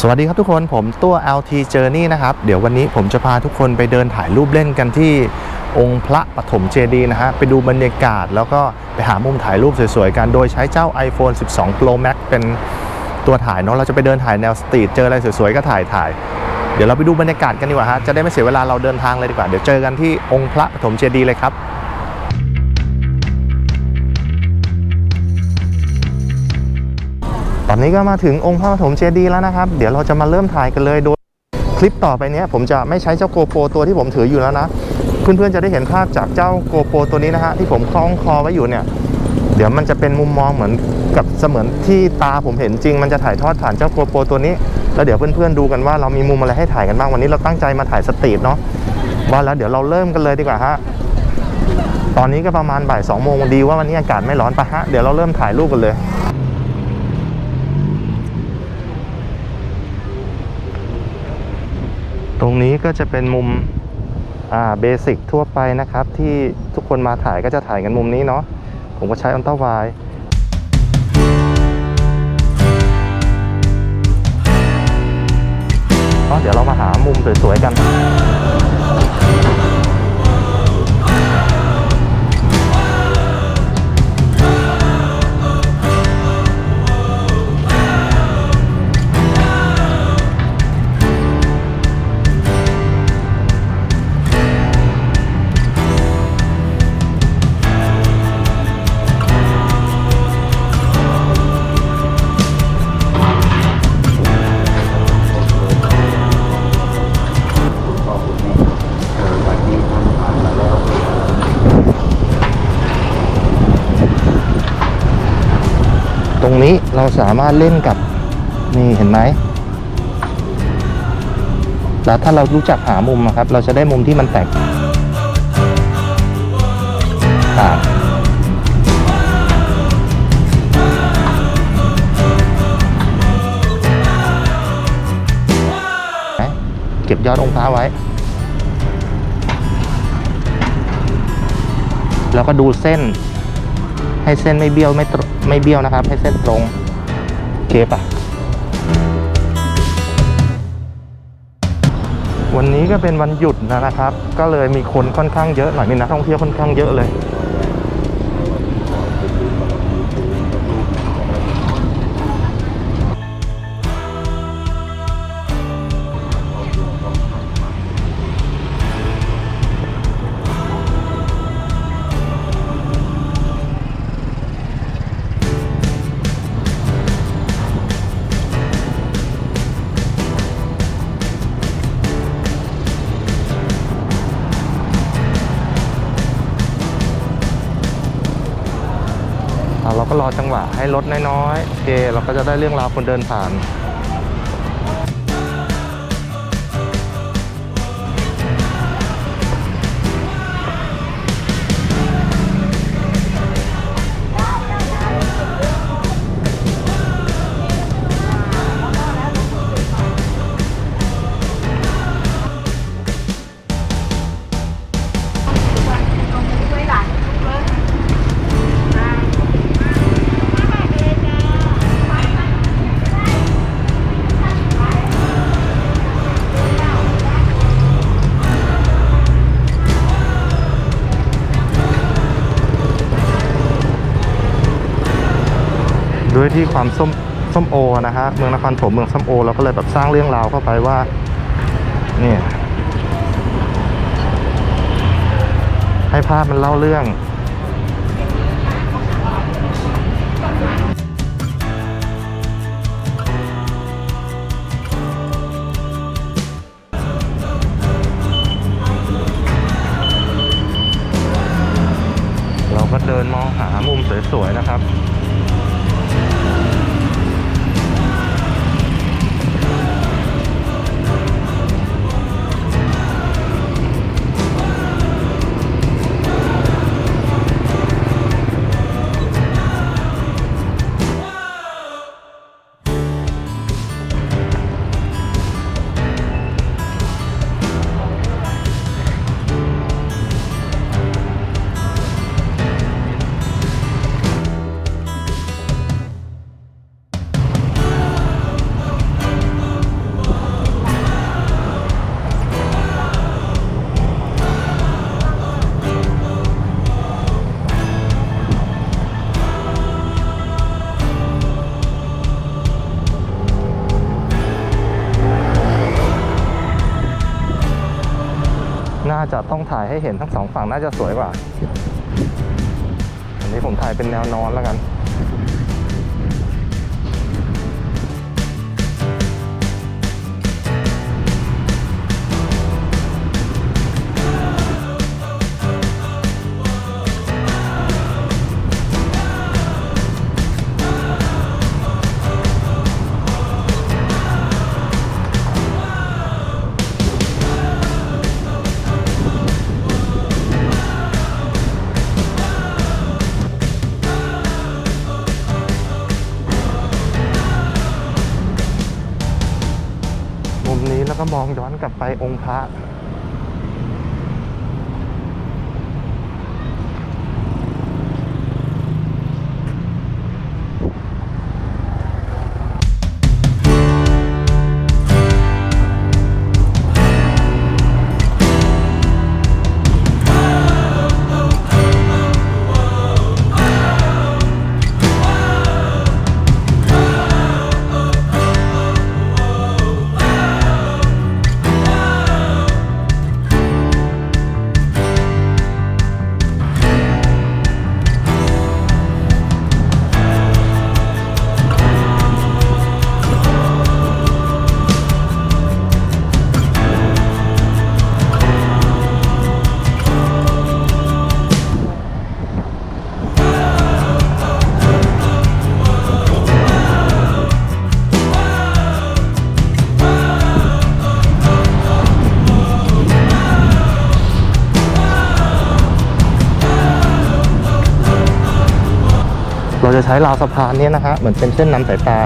สวัสดีครับทุกคนผมตัว LT Journey นะครับ เดี๋ยววันนี้ผมจะพาทุกคนไปเดินถ่ายรูปเล่นกันที่องค์พระปฐมเจดีย์นะฮะ ไปดูบรรยากาศแล้วก็ไปหามุมถ่ายรูปสวยๆกันโดยใช้เจ้า iPhone 12 Pro Max เป็นตัวถ่ายเนาะเราจะไปเดินถ่ายแนวสตรีทเจออะไรสวยๆก็ถ่ายถ่าย เดี๋ยวเราไปดูบรรยากาศกันดีกว่าฮะจะได้ไม่เสียเวลาเราเดินทางเลยดีกว่าเดี๋ยวเจอกันที่องค์พระปฐมเจดีย์เลยครับ ตอนนี้ก็มาถึงองค์พระปฐมเจดีย์แล้วนะครับ เดี๋ยวเราจะมาเริ่มถ่ายกันเลยโดยคลิปต่อไปนี้ผมจะไม่ใช้เจ้าโกโปรตัวที่ผมถืออยู่แล้วนะเพื่อนๆจะได้เห็นภาพจากเจ้าโกโปรตัวนี้นะฮะที่ผมคล้องคอไว้อยู่เนี่ย เดี๋ยวมันจะเป็นมุมมองเหมือนกับเสมือนที่ตาผมเห็นจริง มันจะถ่ายทอดผ่านเจ้าโกโปรตัวนี้ แล้วเดี๋ยวเพื่อนๆดูกันว่าเรามีมุมอะไรให้ถ่ายกันบ้างวันนี้เราตั้งใจมาถ่ายสตรีทเนาะว่าแล้วเดี๋ยวเราเริ่มกันเลยดีกว่าฮะตอนนี้ก็ประมาณบ่ายสองโมงดีว่าวันนี้อากาศไม่ร้อนปะฮะเดี๋ยวเราเริ่มถ่ายรูปกันเลย ตรงนี้ก็จะเป็นมุมอ่าเบสิกทั่วไปนะครับ ที่ทุกคนมาถ่ายก็จะถ่ายกันมุมนี้เนาะผมก็ใช้อันต้าวายเดี๋ยวเรามาหามุมสวยๆกัน สามารถเล่นกับนี่เห็นไหมแล้วถ้าเรารู้จักหามุมอะครับ เราจะได้มุมที่มันแตกต่างเก็บยอดองค์พระไว้ แล้วก็ดูเส้น ให้เส้นไม่เบี้ยวไม่ไม่เบี้ยวนะครับ ให้เส้นตรง เคปะวันนี้ก็เป็นวันหยุดนะครับ ก็เลยมีคนค่อนข้างเยอะหน่อยมีนักท่องเที่ยวค่อนข้างเยอะเลย รอจังหวะให้รถน้อยๆโอเค เราก็จะได้เรื่องราวคนเดินผ่าน ที่ความส้มส้มโอนะฮะเมืองนครปฐมเมืองส้มโอเราก็เลยแบบสร้างเรื่องราวเข้าไปว่าเนี่ยให้ภาพมันเล่าเรื่องเราก็เดินมองหามุมสวยๆนะครับ จะต้องถ่ายให้เห็นทั้งสองฝั่งน่าจะสวยกว่า อันนี้ผมถ่ายเป็นแนวนอนแล้วกัน กลับไปองค์พระ จะใช้ราวสะพานนี้นะฮะเหมือนเป็นเส้นนำสายตา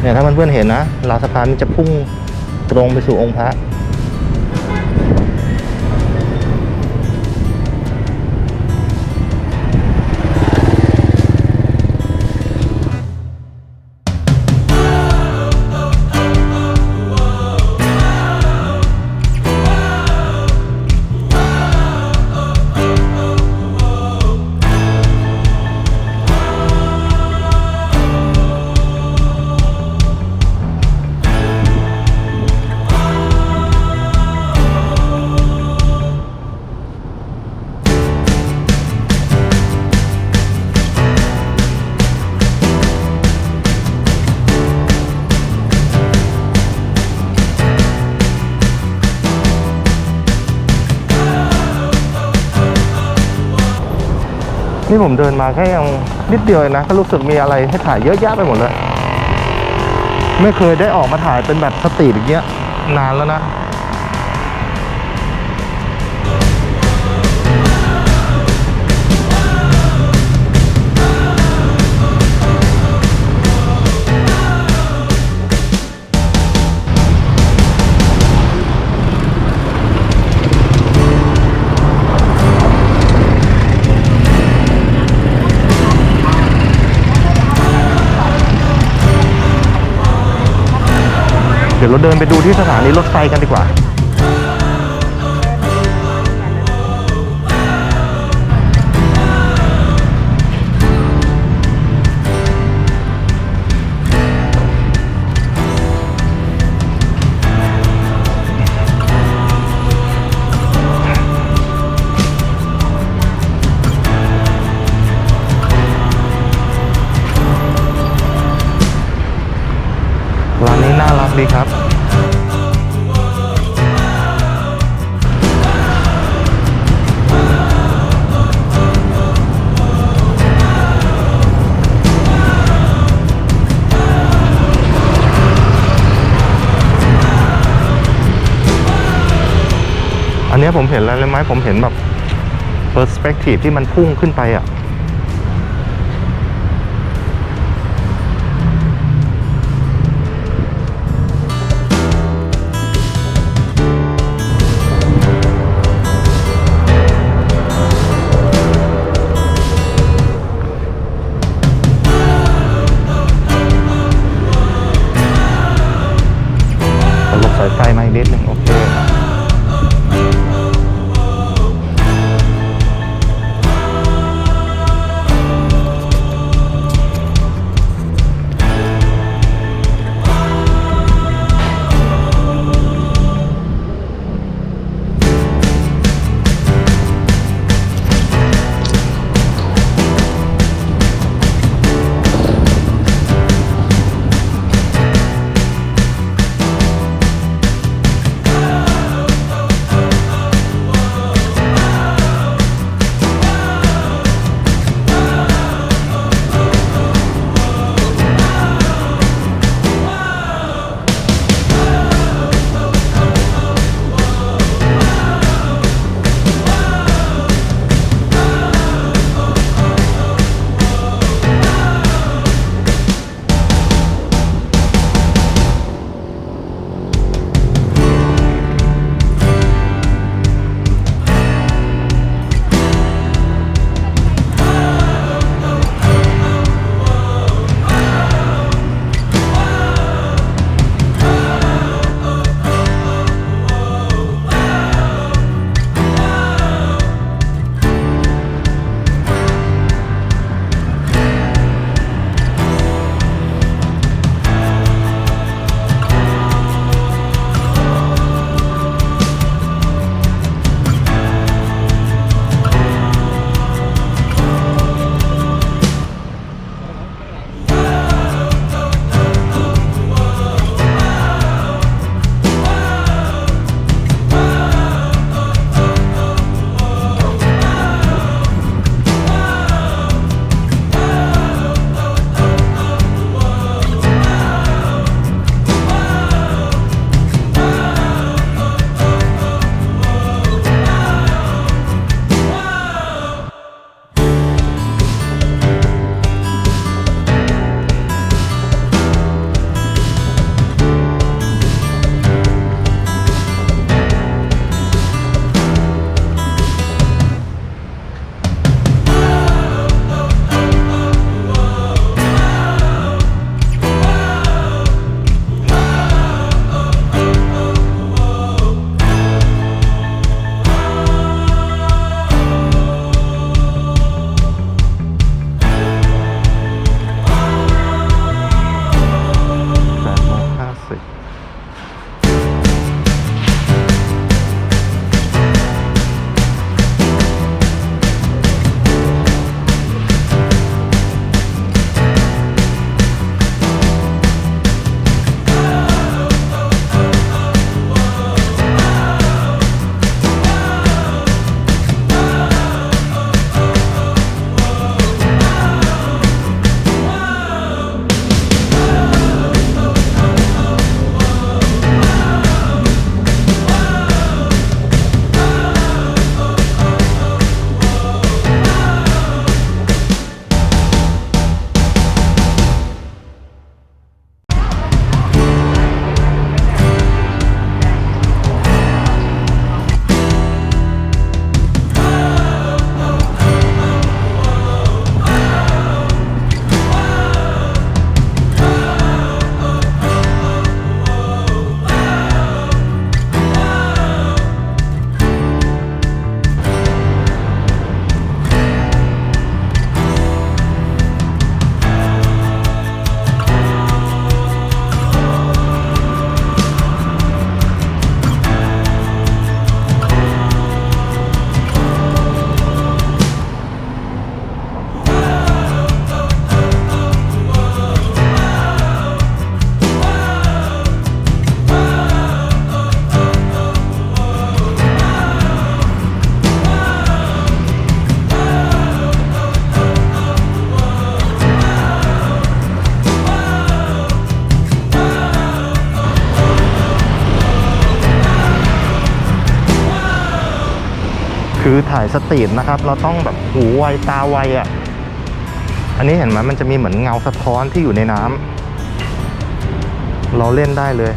เนี่ยถ้าเพื่อนๆเห็นนะราวสะพานมันจะพุ่งตรงไปสู่องค์พระ นี่ผมเดินมาแค่ยังนิดเดียวเองนะ ก็รู้สึกมีอะไรให้ถ่ายเยอะแยะไปหมดเลย ไม่เคยได้ออกมาถ่ายเป็นแบบสตรีทอย่างเงี้ยนานแล้วนะ ดี๋ยวเราเดินไปดูที่สถานีรถไฟกันดีกว่า ดีครับ อันนี้ผมเห็นแล้วเลยไหมผมเห็นแบบ perspective ที่มันพุ่งขึ้นไปอะ หลบสายไฟมาอีกนิดนึงโอเค คือถ่ายสตรีทนะครับ เราต้องแบบหูไวตาไวอะ่ะ อันนี้เห็นไหมมันจะมีเหมือนเงาสะท้อนที่อยู่ในน้ำเราเล่นได้เลย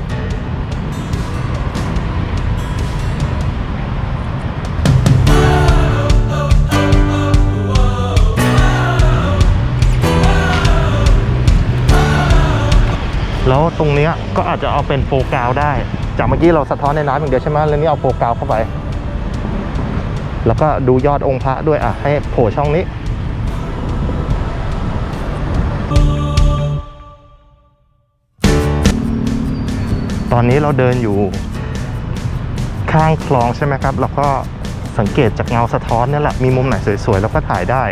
แล้วตรงเนี้ยก็อาจจะเอาเป็นโฟกาวได้ จากเมื่อกี้เราสะท้อนในน้ำอย่างเดียวใช่ไหมแล้วนี่เอาโฟกาวเข้าไป แล้วก็ดูยอดองค์พระด้วยอะให้โผล่ช่องนี้ ตอนนี้เราเดินอยู่ ข้างคลองใช่ไหมครับ แล้วก็สังเกตจากเงาสะท้อนนี่แหละ มีมุมไหนสวยๆ แล้วก็ถ่ายได้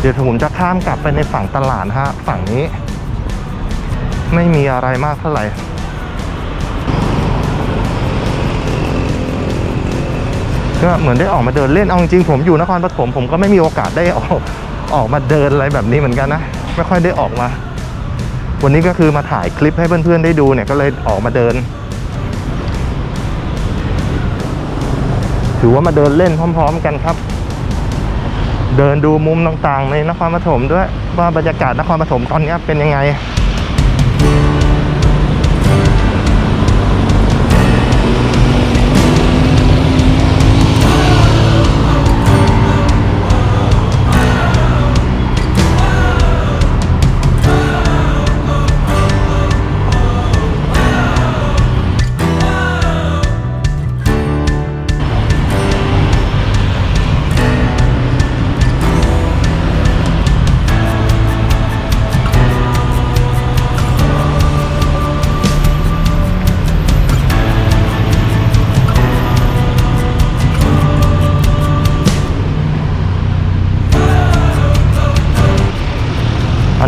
เดี๋ยวผมจะข้ามกลับไปในฝั่งตลาดฮะ ฝั่งนี้ ไม่มีอะไรมากเท่าไหร่ ก็เหมือนได้ออกมาเดินเล่นเอาจริงๆผมอยู่นครปฐมผมก็ไม่มีโอกาสได้ออกออกมาเดินอะไรแบบนี้เหมือนกันนะไม่ค่อยได้ออกมา วันนี้ก็คือมาถ่ายคลิปให้เพื่อนๆได้ดูเนี่ยก็เลยออกมาเดิน ถือว่ามาเดินเล่นพร้อม ๆ กันครับ เดินดูมุมต่างๆ ในนครปฐมด้วยว่าบรรยากาศนครปฐมตอนนี้เป็นยังไง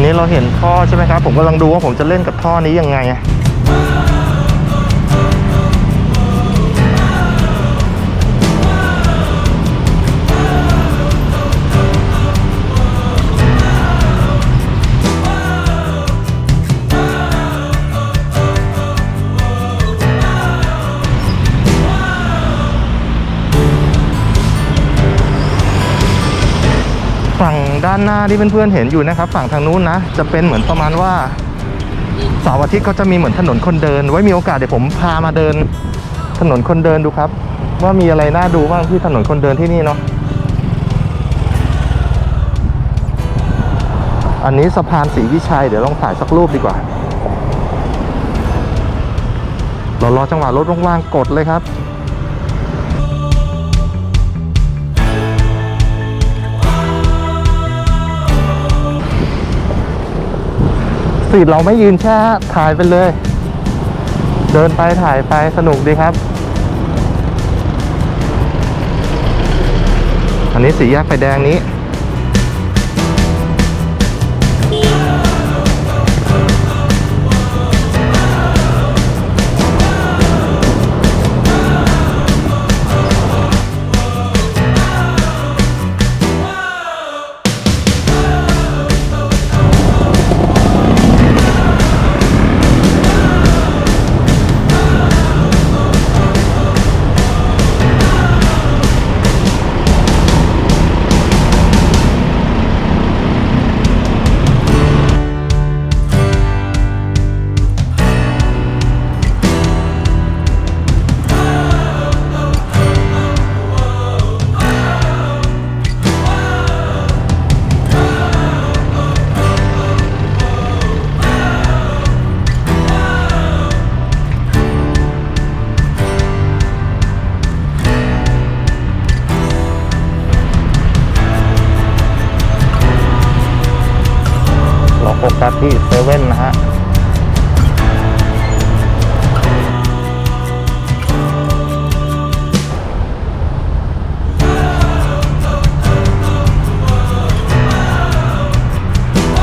นี้เราเห็นท่อใช่ไหมครับ ผมกำลังดูว่าผมจะเล่นกับท่อนี้ยังไงานหน้าที่เพื่อนๆเห็นอยู่นะครับ ฝั่งทางนู้นนะ จะเป็นเหมือนประมาณว่าเสาร์อาทิตย์เขาจะมีเหมือนถนนคนเดิน ไว้มีโอกาสเดี๋ยวผมพามาเดิน ถนนคนเดินดูครับ ว่ามีอะไรน่าดูบ้างที่ถนนคนเดินที่นี่เนาะอันนี้สะพานศรีวิชัยเดี๋ยวลองถ่ายสักรูปดีกว่าเรารอจังหวะรถว่างๆกดเลยครับ สีดเราไม่ยืนแช่ถ่ายไปเลย เดินไปถ่ายไปสนุกดีครับ อันนี้สีแยกไฟแดงนี้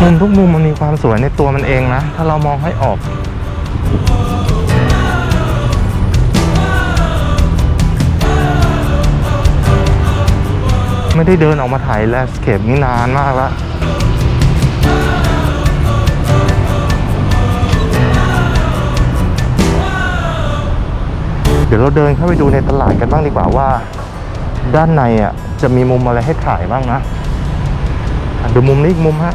มุมทุกมุมมันมีความสวยในตัวมันเองนะ ถ้าเรามองให้ออก ไม่ได้เดินออกมาถ่ายแลสเคปนี้นานมากแล้วเดี๋ยวเราเดินเข้าไปดูในตลาดกันบ้างดีกว่าว่า ด้านในอะจะมีมุมอะไรให้ถ่ายบ้างนะ ดูมุมนี้อีกมุมฮะ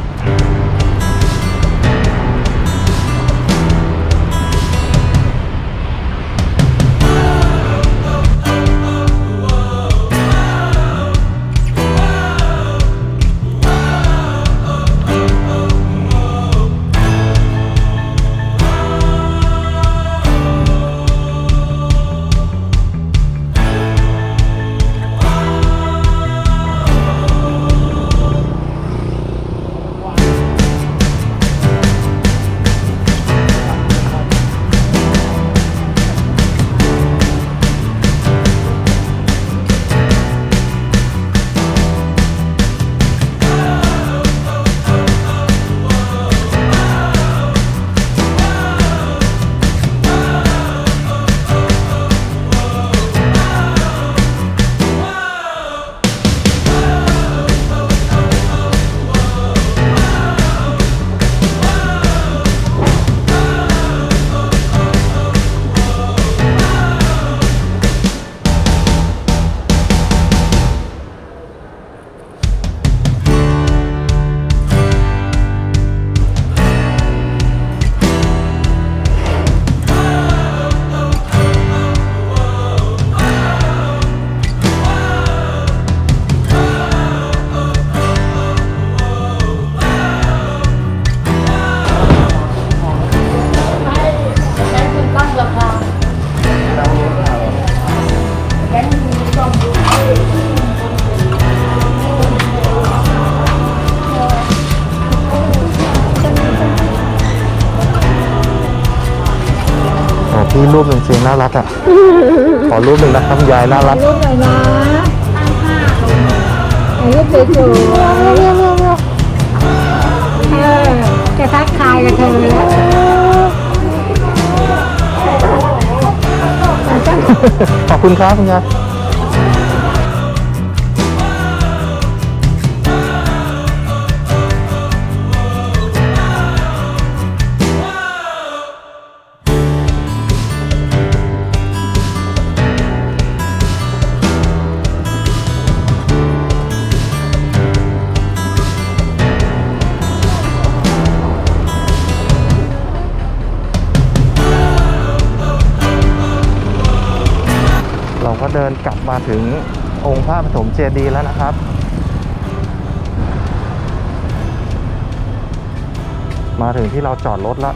ารักอะ ขอรูปหนึ่งนะครับยายน่ารักรูปหน่อยนะถ่ายรูปสวยๆเออจะทักทายกับเธอแล้วขอบคุณครับคุณยาย เราก็เดินกลับมาถึงองค์พระปฐมเจดีย์แล้วนะครับ มาถึงที่เราจอดรถแล้ว